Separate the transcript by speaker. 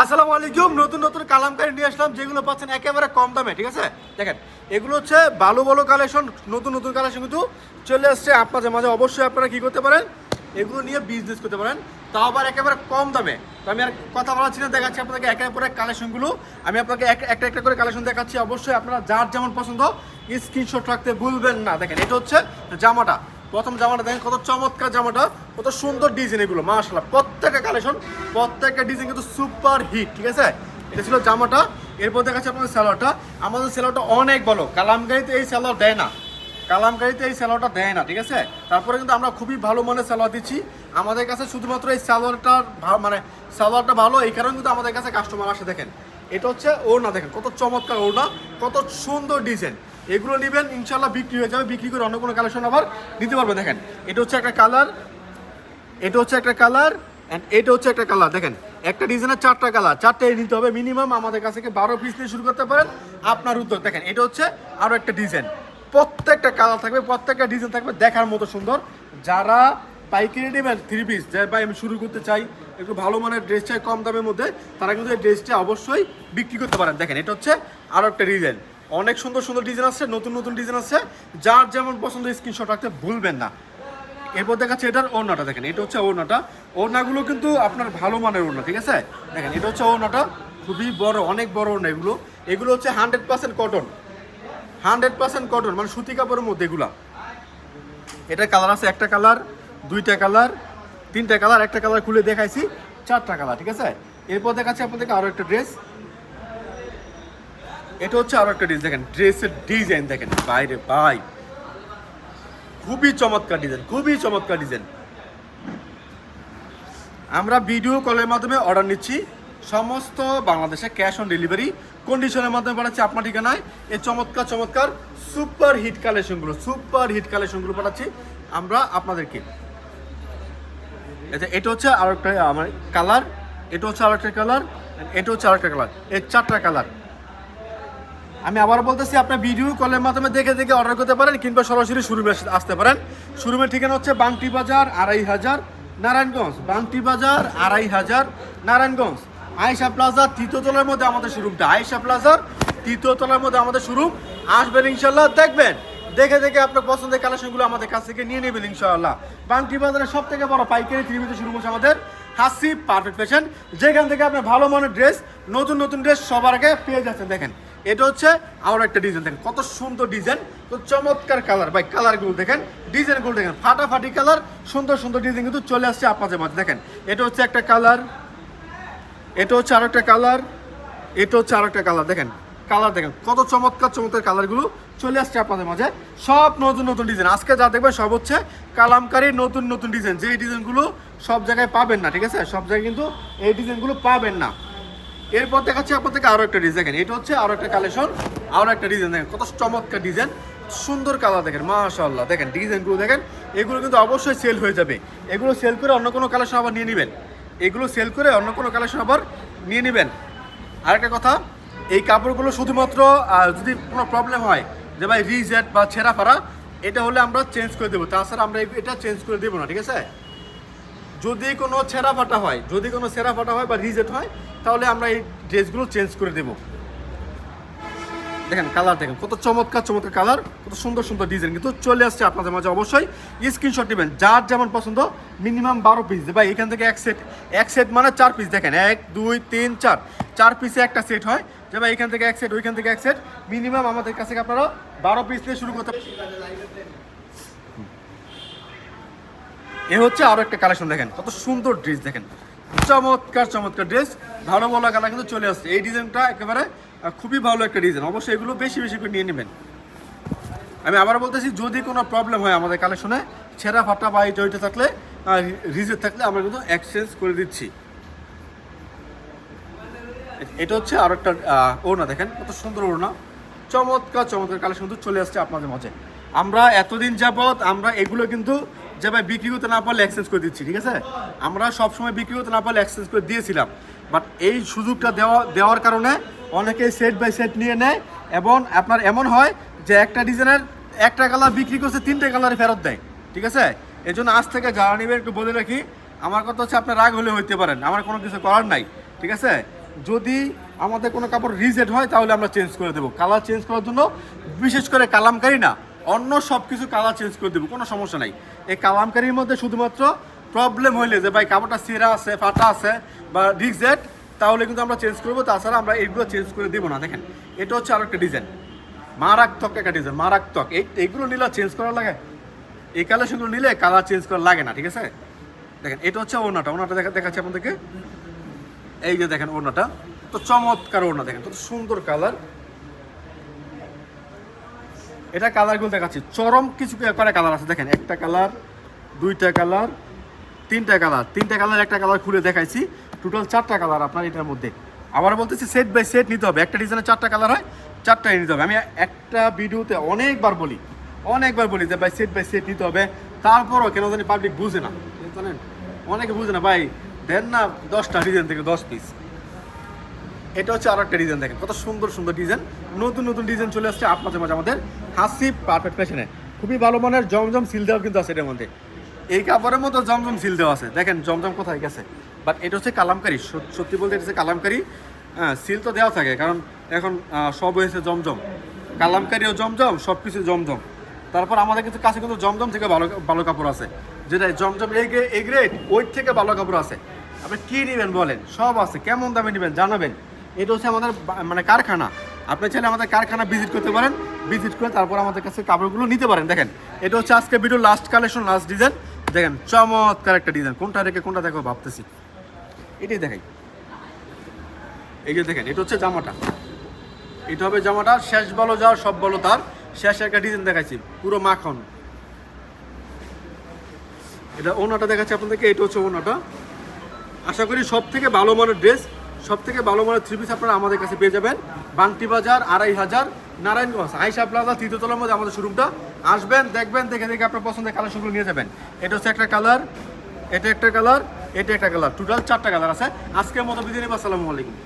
Speaker 1: আসসালামু আলাইকুম। নতুন নতুন কালামকারি নিয়ে আসলাম, যেগুলো পাচ্ছেন একেবারে কম দামে, ঠিক আছে? দেখেন, এগুলো হচ্ছে ভালো ভালো কালেকশন, নতুন নতুন কালেকশন কিন্তু চলে আসছে আপনাদের মাঝে। অবশ্যই আপনারা কি করতে পারেন? এগুলো নিয়ে বিজনেস করতে পারেন, তাও আবার একেবারে কম দামে। তো আমি আর কথা বলাচ্ছি না, দেখাচ্ছি আপনাকে একের পর এক কালেকশনগুলো। আমি আপনাকে এক- একটা একটা করে কালেকশন দেখাচ্ছি। অবশ্যই আপনারা যার যেমন পছন্দ স্ক্রিনশট রাখতে ভুলবেন না। দেখেন, এটা হচ্ছে জামাটা। প্রথম জামাটা দেখেন কত চমৎকার জামাটা, কত সুন্দর ডিজাইন এগুলো, মাশাআল্লাহ, প্রত্যেকটা কালেকশন প্রত্যেকটা ডিজাইন কিন্তু সুপার হিট ঠিক আছে? এটা ছিল জামাটা, এরপর দেখাচ্ছি আপনাদের স্যালোয়ারটা আমাদের স্যালোয়ারটা অনেক ভালো কালামগাড়িতে এই স্যালোয়ার দেয় না। কালামকারিতে এই স্যালোয়ারটা দেয় না, ঠিক আছে? তারপরে কিন্তু আমরা খুবই ভালো মানের স্যালোয়ার দিচ্ছি। আমাদের কাছে শুধুমাত্র এই স্যালোয়ারটার মানে স্যালোয়ারটা ভালো, এই কারণে কিন্তু আমাদের কাছে কাস্টমার আসে, দেখেন। এটা হচ্ছে ওড়না, দেখেন, কত চমৎকার ওড়না, কত সুন্দর ডিজাইন এগুলো নেবেন ইনশাল্লাহ বিক্রি হয়ে যাবে। বিক্রি করে অন্য কোনো কালেকশন আবার নিতে পারবে। দেখেন, এটা হচ্ছে একটা কালার এটা হচ্ছে একটা কালার অ্যান্ড এটা হচ্ছে একটা কালার দেখেন, একটা ডিজাইনের চারটা কালার চারটে নিতে হবে মিনিমাম আমাদের কাছে থেকে বারো পিস দিয়ে শুরু করতে পারেন। আপনার উদ্যোগ দেখেন, এটা হচ্ছে আরও একটা ডিজাইন প্রত্যেকটা কালার থাকবে, প্রত্যেকটা ডিজাইন থাকবে দেখার মতো সুন্দর। যারা পাইকারি নেবেন থ্রি পিস যে ভাই আমি শুরু করতে চাই, একটু ভালো মানের ড্রেস চাই কম দামের মধ্যে, তারা কিন্তু এই ড্রেসটা অবশ্যই বিক্রি করতে পারেন। দেখেন, এটা হচ্ছে আরও একটা ডিজাইন অনেক সুন্দর সুন্দর ডিজাইন আছে, নতুন নতুন ডিজাইন আছে। যার যেমন পছন্দ স্ক্রিনশট রাখতে ভুলবেন না। এরপর দেখাচ্ছে এটার ওড়নাটা, দেখেন, এটা হচ্ছে ওড়নাটা। ওড়নাগুলো কিন্তু আপনার ভালো মানের ওড়না, ঠিক আছে? দেখেন, এটা হচ্ছে ওড়নাটা, খুবই বড়, অনেক বড় ওড়না এগুলো। এগুলো হচ্ছে hundred percent cotton hundred percent cotton মানে সুতি কাপড়ের মধ্যে এগুলা। এটা কালার আছে, একটা কালার দুইটা কালার তিনটা কালার একটা কালার খুলে দেখাইছি, চারটা কালার ঠিক আছে? এরপর দেখাচ্ছি আপনাদেরকে আরও একটা ড্রেস এটা হচ্ছে আরও একটা ডিজাইন দেখেন ড্রেসের ডিজাইন দেখেন। বাইরে বাই খুবই চমৎকার ডিজাইন খুবই চমৎকার ডিজাইন আমরা ভিডিও কলের মাধ্যমে অর্ডার নিচ্ছি। সমস্ত বাংলাদেশে ক্যাশ অন ডেলিভারি কন্ডিশনের মাধ্যমে পাঠাচ্ছি আপনার ঠিকানায়। এই চমৎকার চমৎকার সুপার হিট কালেকশনগুলো সুপার হিট কালেকশনগুলো পাঠাচ্ছি আমরা আপনাদেরকে। আচ্ছা এটা হচ্ছে আর একটা আমার কালার এটা হচ্ছে আর একটা কালার এটা হচ্ছে আর একটা কালারের চারটা কালার আমি আবার বলতেছি, আপনার ভিডিও কলের মাধ্যমে দেখে দেখে অর্ডার করতে পারেন কিংবা সরাসরি শোরুমে আসতে পারেন। শোরুমের ঠিকানা হচ্ছে বাংটি বাজার আড়াই হাজার নারায়ণগঞ্জ। বাংটি বাজার আড়াই হাজার নারায়ণগঞ্জ। আয়েশা প্লাজা তৃতীয়তলার মধ্যে আমাদের শোরুমটা আয়েশা প্লাজার তৃতীয়তলার মধ্যে আমাদের শোরুম আসবেন ইনশাল্লাহ দেখবেন। দেখে দেখে আপনার পছন্দের কালেকশনগুলো আমাদের কাছ থেকে নিয়ে নেবেন ইনশাআল্লাহ। বাংটি বাজারের সব থেকে বড় পাইকারি ত্রিমিতে শুরু করছে আমাদের হাসি পারফেক্ট ফ্যাশন যেখান থেকে আপনার ভালো মানের ড্রেস নতুন নতুন ড্রেস সবার আগে পেয়ে যাচ্ছেন। দেখেন এটা হচ্ছে আরও একটা ডিজাইন দেখেন, কত সুন্দর ডিজাইন তো চমৎকার কালার ভাই কালারগুলো দেখেন ডিজাইনগুলো দেখেন। ফাটাফাটি কালার সুন্দর সুন্দর ডিজাইন কিন্তু চলে আসছে আপনাদের মাঝে। দেখেন, এটা হচ্ছে একটা কালার এটা হচ্ছে আরও একটা কালার এটা হচ্ছে আরও একটা কালার দেখেন কালার দেখেন, কত চমৎকার চমৎকার কালারগুলো চলে আসছে আপনাদের মাঝে। সব নতুন নতুন ডিজাইন আজকে যা দেখবেন সব হচ্ছে কালামকারী নতুন নতুন ডিজাইন যে ডিজাইনগুলো সব জায়গায় পাবেন না, ঠিক আছে? সব জায়গায় কিন্তু এই ডিজাইনগুলো পাবেন না। এরপর দেখাচ্ছি আপনাদেরকে আরও একটা ডিজাইন এটা হচ্ছে আরও একটা কালেকশন আরও একটা ডিজাইন দেখেন, কত চমৎকার ডিজাইন সুন্দর কালার দেখেন, মাশাআল্লাহ। দেখেন ডিজাইনগুলো দেখেন, এগুলো কিন্তু অবশ্যই সেল হয়ে যাবে। এগুলো সেল করে অন্য কোনো কালেকশন আবার নিয়ে নেবেন। এগুলো সেল করে অন্য কোনো কালেকশন আবার নিয়ে নেবেন। আরেকটা কথা, এই কাপড়গুলো শুধুমাত্র যদি কোনো প্রবলেম হয়, যে ভাই রিজেট বা ছেঁড়া ফাড়া এটা হলে আমরা চেঞ্জ করে দেবো। তাছাড়া আমরা এটা চেঞ্জ করে দেবো না, ঠিক আছে? যদি কোনো ছেঁড়া ফাটা হয়, যদি কোনো ছেঁড়া ফাটা হয় বা রিজেট হয়, তাহলে আমরা এই ড্রেসগুলো চেঞ্জ করে দেবো। দেখেন কালার দেখেন, কত চমৎকার চমৎকার কালার, কত সুন্দর সুন্দর ডিজাইন। কিন্তু চলে আসছে আপনাদের মাঝে অবশ্যই স্ক্রিনশট নেবেন। যার যেমন পছন্দ মিনিমাম বারো পিস ভাই, এখান থেকে এক সেট এক সেট মানে চার পিস দেখেন, এক, দুই, তিন, চার। চার পিসে একটা সেট হয়। যে ভাই, এখান থেকে এক সেট ওইখান থেকে এক সেট মিনিমাম আমাদের কাছে আপনারা বারো পিস দিয়ে শুরু করতে এ হচ্ছে আরও একটা কালেকশন দেখেন। কত সুন্দর ড্রেস দেখেন। চমৎকার চমৎকার ড্রেস ভালো ভালো কালার কিন্তু চলে আসছে। এই ডিজাইনটা একেবারে খুবই ভালো একটা ডিজাইন অবশ্যই এগুলো বেশি বেশি করে নিয়ে নেবেন। আমি আবার বলতেছি, যদি কোনো প্রবলেম হয় আমাদের কালেকশনে ছেঁড়া ফাটা বা জয়টা থাকলে রিজেট থাকলে আমরা কিন্তু এক্সচেঞ্জ করে দিচ্ছি। এটা হচ্ছে আর একটা ওড়না দেখেন, কত সুন্দর ওড়না। চমৎকার চমৎকার কালেকশন কিন্তু চলে আসছে আপনাদের মাঝে। আমরা এতদিন যাবৎ আমরা এগুলো কিন্তু যে ভাই বিক্রি করতে না পারলে এক্সচেঞ্জ করে দিচ্ছি, ঠিক আছে? আমরা সবসময় বিক্রি করতে না পারলে এক্সচেঞ্জ করে দিয়েছিলাম। বাট এই সুযোগটা দেওয়া, দেওয়ার কারণে অনেকে সেট বাই সেট নিয়ে নেয় এবং আপনার এমন হয় যে একটা ডিজাইনের একটা কালার বিক্রি করছে, তিনটে কালারে ফেরত দেয়, ঠিক আছে? এই জন্য আজ থেকে যারা নেবেন একটু বলে রাখি, আমার কথা হচ্ছে আপনার রাগ হলে হইতে পারেন, আমার কোনো কিছু করার নাই, ঠিক আছে? যদি আমাদের কোনো কাপড় রিজেট হয়, তাহলে আমরা চেঞ্জ করে দেবো। কালার চেঞ্জ করার জন্য বিশেষ করে কালামকারী না অন্য সব কিছু কালার চেঞ্জ করে দেবো, কোনো সমস্যা নাই। এই কালামকারির মধ্যে শুধুমাত্র প্রবলেম হইলে যে, ভাই, কাপড়টা সেরা আছে, ফাটা আছে বা রিজেট তাহলে কিন্তু আমরা চেঞ্জ করব, তাছাড়া আমরা এইগুলো চেঞ্জ করে দেবো না। দেখেন, এটা হচ্ছে আরও একটা ডিজাইন মারাত্মক একটা ডিজাইন মারাত্মক। এই, এইগুলো নিলে চেঞ্জ করা লাগে? এই কালেকশনগুলো নিলে কালার চেঞ্জ করা লাগে না, ঠিক আছে? দেখেন, এটা হচ্ছে ওনাটা ওনাটা দেখা, দেখাচ্ছে আপনাদেরকে। এই যে দেখেন ওড়নাটা। তো চমৎকার ওড়না দেখেন তো সুন্দর কালার এটা কালারগুলো দেখাচ্ছি। চরম কিছু করে কালার আছে, দেখেন, একটা কালার দুইটা কালার তিনটা কালার তিনটা কালার একটা কালার খুলে দেখাইছি। টোটাল চারটা কালার আপনার এটার মধ্যে। আবার বলতেছি সেট বাই সেট নিতে হবে। একটা ডিজাইনের চারটা কালার হয় চারটাই নিতে হবে। আমি একটা ভিডিওতে অনেকবার বলি অনেকবার বলি যে, ভাই সেট বাই সেট নিতে হবে। তারপরও কেন জানি পাবলিক বুঝে না। জানেন? অনেকে বুঝে না, ভাই, দেন না দশটা ডিজাইন থেকে দশ পিস এটা হচ্ছে আর একটা ডিজাইন দেখেন, কত সুন্দর সুন্দর ডিজাইন নতুন নতুন ডিজাইন চলে আসছে আপ মাঝে আমাদের হাসি পারফেক্ট ফ্যাশনে খুবই ভালো মানের জমজম সিল দেওয়া কিন্তু আছে এটার মধ্যে। এই কাপড়ের মতো জমজম সিল দেওয়া আছে। দেখেন জমজম কোথায় গেছে। বাট এটা হচ্ছে কালামকারি সত- সত্যি বলতে এটা হচ্ছে কালামকারি। হ্যাঁ সিল তো দেওয়া থাকে, কারণ এখন সব হয়েছে জমজম। কালামকারিও জমজম সব কিছু জমজম। তারপর আমাদের কিন্তু কাছে কিন্তু জমজম থেকে ভালো ভালো কাপড় আছে। যেটা জমজম এই এই গ্রেড ওই থেকে ভালো কাপড় আছে। আপনি কী নেবেন বলেন? সব আছে। কেমন দামে নেবেন? জানাবেন। এটা হচ্ছে আমাদের মানে কারখানা। আপনি চাইলে আমাদের কারখানা ভিজিট করতে পারেন ভিজিট করে তারপর আমাদের কাছে কাপড়গুলো নিতে পারেন। দেখেন, এটা হচ্ছে আজকে video last collection last design দেখেন, চমৎকার একটা ডিজাইন কোনটা রেখে কোনটা দেখো ভাবতেছি। এটাই দেখাই। এই যে দেখেন, এটা হচ্ছে জামাটা। এটা হবে জামাটা, শেষ বলো যাওয়ার সব বলো তার। শেষ একটা ডিজাইন দেখাইছি, পুরো মাখন। এটা ওনাটা দেখাচ্ছি আপনাদেরকে, এটা হচ্ছে ওনাটা। আশা করি সব থেকে ভালো মানের ড্রেস সব থেকে ভালো মানের থ্রি পিস আপনারা আমাদের কাছে পেয়ে যাবেন। বাংটি বাজার, আড়াই হাজার, নারায়ণগঞ্জ। আইসা প্লাজা তৃতীয়তলার মধ্যে আমাদের শোরুমটা আসবেন, দেখবেন, দেখে দেখে আপনার পছন্দের কালারগুলো নিয়ে যাবেন। এটা হচ্ছে একটা কালার এটা একটা কালার এটা একটা কালার টোটাল চারটা কালার আছে। আজকের মতো বিদিনী আসসালামু আলাইকুম।